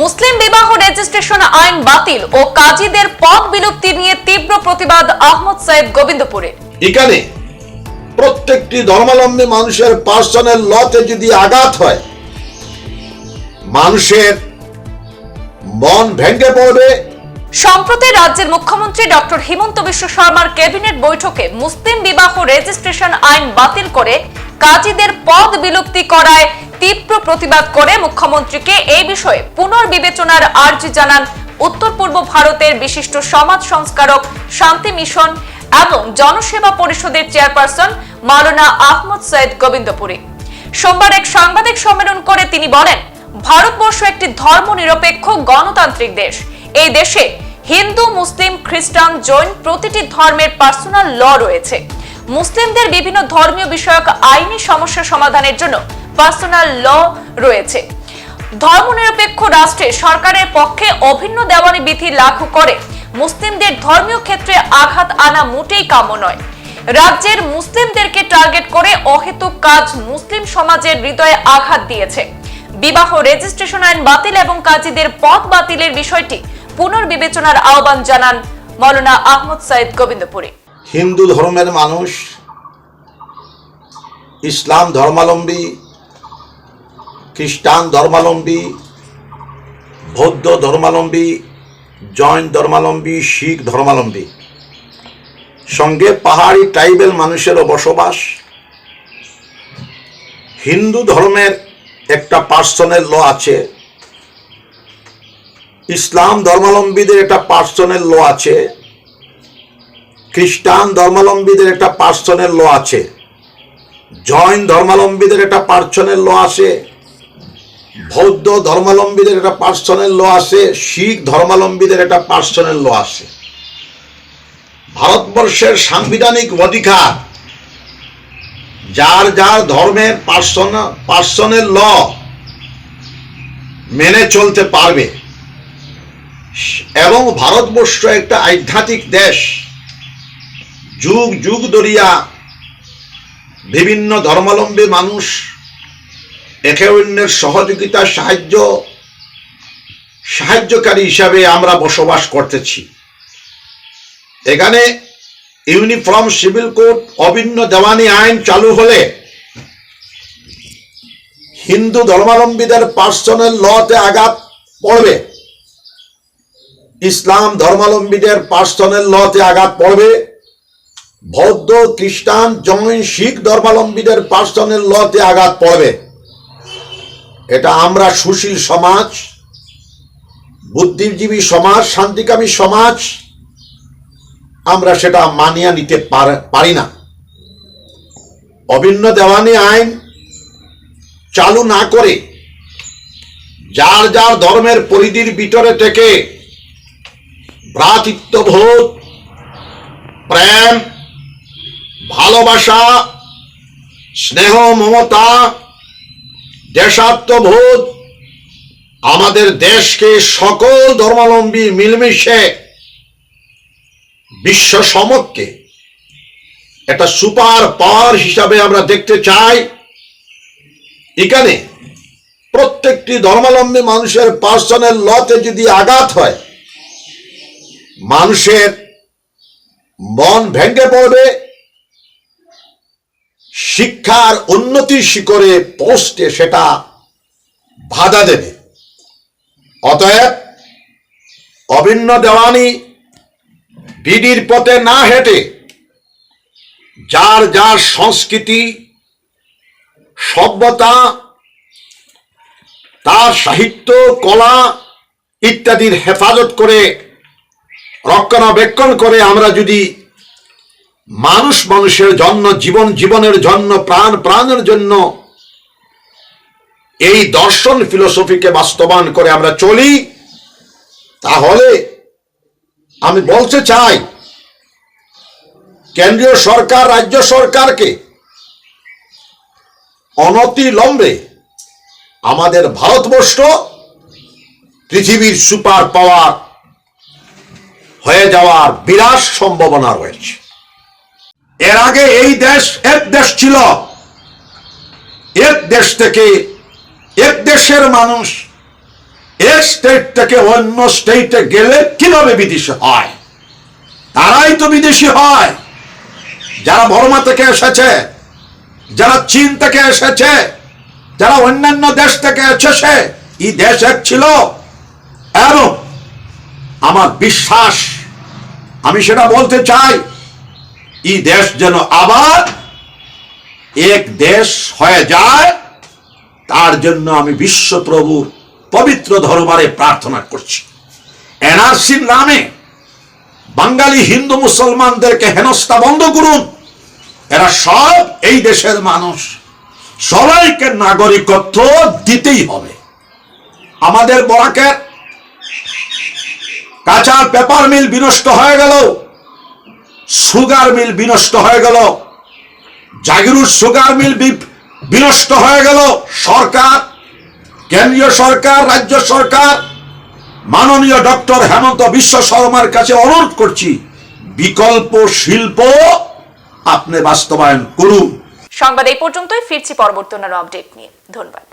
মুসলিম বিবাহ রেজিস্ট্রেশন আইন বাতিল ও কাজীদের পদ বিলুপ্তি নিয়ে তীব্র প্রতিবাদ আহমদ সাহেব গোবিন্দপুরে। এখানে প্রত্যেকটি ধর্মাবলম্বী মানুষের পার্সোনাল লতে যদি আঘাত হয় মানুষের মন ভেঙে পড়বে। সম্প্রতি রাজ্যের মুখ্যমন্ত্রী ডক্টর হিমন্ত বিশ্ব শর্মার ক্যাবিনেট বৈঠকে মুসলিম বিবাহ রেজিস্ট্রেশন আইন বাতিল করে কাজীদের পদ বিলুপ্তি করায় তীব্র প্রতিবাদ করে মুখ্যমন্ত্রীকে। এই বিষয়ে পুনর্বিবেচনার আর্জি জানান উত্তর পূর্ব ভারতের বিশিষ্ট সমাজ সংস্কারক শান্তি মিশন এবং জনসেবা পরিষদের চেয়ারপারসন মাওলানা আহমদ সৈয়দ গোবিন্দপুরী। সোমবার এক সাংবাদিক সম্মেলন করে তিনি বলেন, ভারতবর্ষ একটি ধর্মনিরপেক্ষ গণতান্ত্রিক দেশ। এই দেশে হিন্দু, মুসলিম, খ্রিস্টান, জৈন প্রতিটি ধর্মের পার্সোনাল ল রয়েছে। মুসলিমদের বিভিন্ন ধর্মীয় বিষয়ক আইনি সমস্যা সমাধানের জন্য পার্সোনাল ল রয়েছে। ধর্মনিরপেক্ষ রাষ্ট্রে সরকারের পক্ষে অভিন্ন দেওয়ানি বিধি লাগু করে। মুসলিমদের ধর্মীয় ক্ষেত্রে আঘাত আনা মোটেই কাম্য নয়। রাজ্যের মুসলিমদেরকে টার্গেট করে অহেতুক কাজ মুসলিম সমাজের হৃদয়ে আঘাত দিয়েছে। বিবাহ রেজিস্ট্রেশন আইন বাতিল এবং কাজীদের পদ বাতিলের বিষয়টি পুনর্বিবেচনার আহ্বান জানান মৌলানা আহমদ সাইদ গোবিন্দপুরী। হিন্দু ধর্মের মানুষ, ইসলাম ধর্মাবলম্বী খ্রিস্টান ধর্মাবলম্বী বৌদ্ধ ধর্মাবলম্বী জৈন ধর্মাবলম্বী শিখ ধর্মাবলম্বী সঙ্গে পাহাড়ি ট্রাইবেল মানুষেরও বসবাস। হিন্দু ধর্মের একটা পার্সনের ল আছে। ইসলাম ধর্মাবলম্বীদের একটা পার্সনের ল আছে। খ্রিস্টান ধর্মাবলম্বীদের একটা পার্সনের ল আছে। জৈন ধর্মাবলম্বীদের একটা পার্সনের ল আছে। বৌদ্ধ ধর্মাবলম্বীদের একটা পার্সোনাল ল আছে। শিখ ধর্মাবলম্বীদের একটা পার্সনের ল আছে। ভারতবর্ষের সাংবিধানিক অধিকার, যার যার ধর্মের পার্সন, পার্সনের ল মেনে চলতে পারবে। এবং ভারতবর্ষ একটা আধ্যাত্মিক দেশ। যুগ যুগ ধরিয়া বিভিন্ন ধর্মাবলম্বী মানুষ একে অন্যের সহযোগিতা, সাহায্য, সাহায্যকারী হিসাবে আমরা বসবাস করতেছি। এখানে ইউনিফর্ম, সিভিল কোড, অভিন্ন দেওয়ানি আইন চালু হলে হিন্দু ধর্মাবলম্বীদের পার্সোনাল লতে আঘাত পড়বে। ইসলাম ধর্মাবলম্বীদের পার্সোনাল লতে আঘাত পড়বে। বৌদ্ধ, খ্রিস্টান, জৈন, শিখ, ধর্মাবলম্বীদের পার্সোনাল লতে আঘাত পড়বে। এটা আমরা সুশীল সমাজ, বুদ্ধিজীবী সমাজ, শান্তিকামী সমাজ, আমরা সেটা মানিয়া নিতে পার- পারি না। অভিন্ন দেওয়ানি আইন চালু না করে যার যার ধর্মের পরিধির ভিতরে থেকে ভ্রাতৃত্ববোধ, প্রেম ভালোবাসা, স্নেহ, মমতা, দেশাত্মবোধ, আমাদের দেশকে সকল ধর্মাবলম্বী মিলমিশে বিশ্ব সমককে একটা সুপার পাওয়ার হিসাবে আমরা দেখতে চাই। এখানে প্রত্যেকটি ধর্মাবলম্বী মানুষের পার্সোনাল লতে যদি আঘাত হয়, মানুষের মন ভেঙে পড়বে শিক্ষার উন্নতির শিখরে পৌঁছতে সেটা বাধা দেবে। অতএব অভিন্ন দেওয়ানি বিডির পথে না হেঁটে যার যার সংস্কৃতি, সভ্যতা, তার সাহিত্য, কলা ইত্যাদির হেফাজত করে, রক্ষণাবেক্ষণ করে আমরা যদি মানুষ মানুষের জন্য, জীবন জীবনের জন্য, প্রাণ প্রাণের জন্য এই দর্শন ফিলোসফিকে বাস্তবায়ন করে আমরা চলি, তাহলে আমি বলতে চাই, কেন্দ্রীয় সরকার, রাজ্য সরকারকে অনতিলম্বে আমাদের ভারতবর্ষ পৃথিবীর সুপার পাওয়ার হয়ে যাওয়ার বিরাট সম্ভাবনা রয়েছে। এর আগে এই দেশ এক দেশ ছিল। এক দেশ থেকে এক দেশের মানুষ এক স্টেট থেকে অন্য স্টেটে গেলে কীভাবে বিদেশি হয়? তারাই তো বিদেশি হয়। যারা বর্মা থেকে এসেছে, যারা চীন থেকে এসেছে, যারা অন্যান্য দেশ থেকে এসেছে, এই দেশ এক ছিল। এবং আমার বিশ্বাস, আমি সেটা বলতে চাই এই দেশ যেন আবার এক দেশ হয়ে যায়, তার জন্য আমি বিশ্বপ্রভুর পবিত্র ধর্মারে প্রার্থনা করছি। এনআরসির নামে বাঙালি হিন্দু মুসলমানদেরকে হেনস্থা বন্ধ করুন। এরা সব এই দেশের মানুষ। সবাইকে নাগরিকত্ব দিতেই হবে। আমাদের বরাকের কাঁচা পেপার মিল বিনষ্ট হয়ে গেল। সুগার মিল বিনষ্ট হয়ে গেল। জাগিরুর সুগার মিল বিনষ্ট হয়ে গেল। সরকার, কেন্দ্রীয় সরকার, রাজ্য সরকার, মাননীয় ডক্টর হেমন্ত বিশ্ব শর্মার কাছে অনুরোধ করছি, বিকল্প শিল্প আপনি বাস্তবায়ন করুন। সংবাদ এই পর্যন্তই, ফিরছি পরবর্তী অন্যান্য আপডেট নিয়ে। ধন্যবাদ।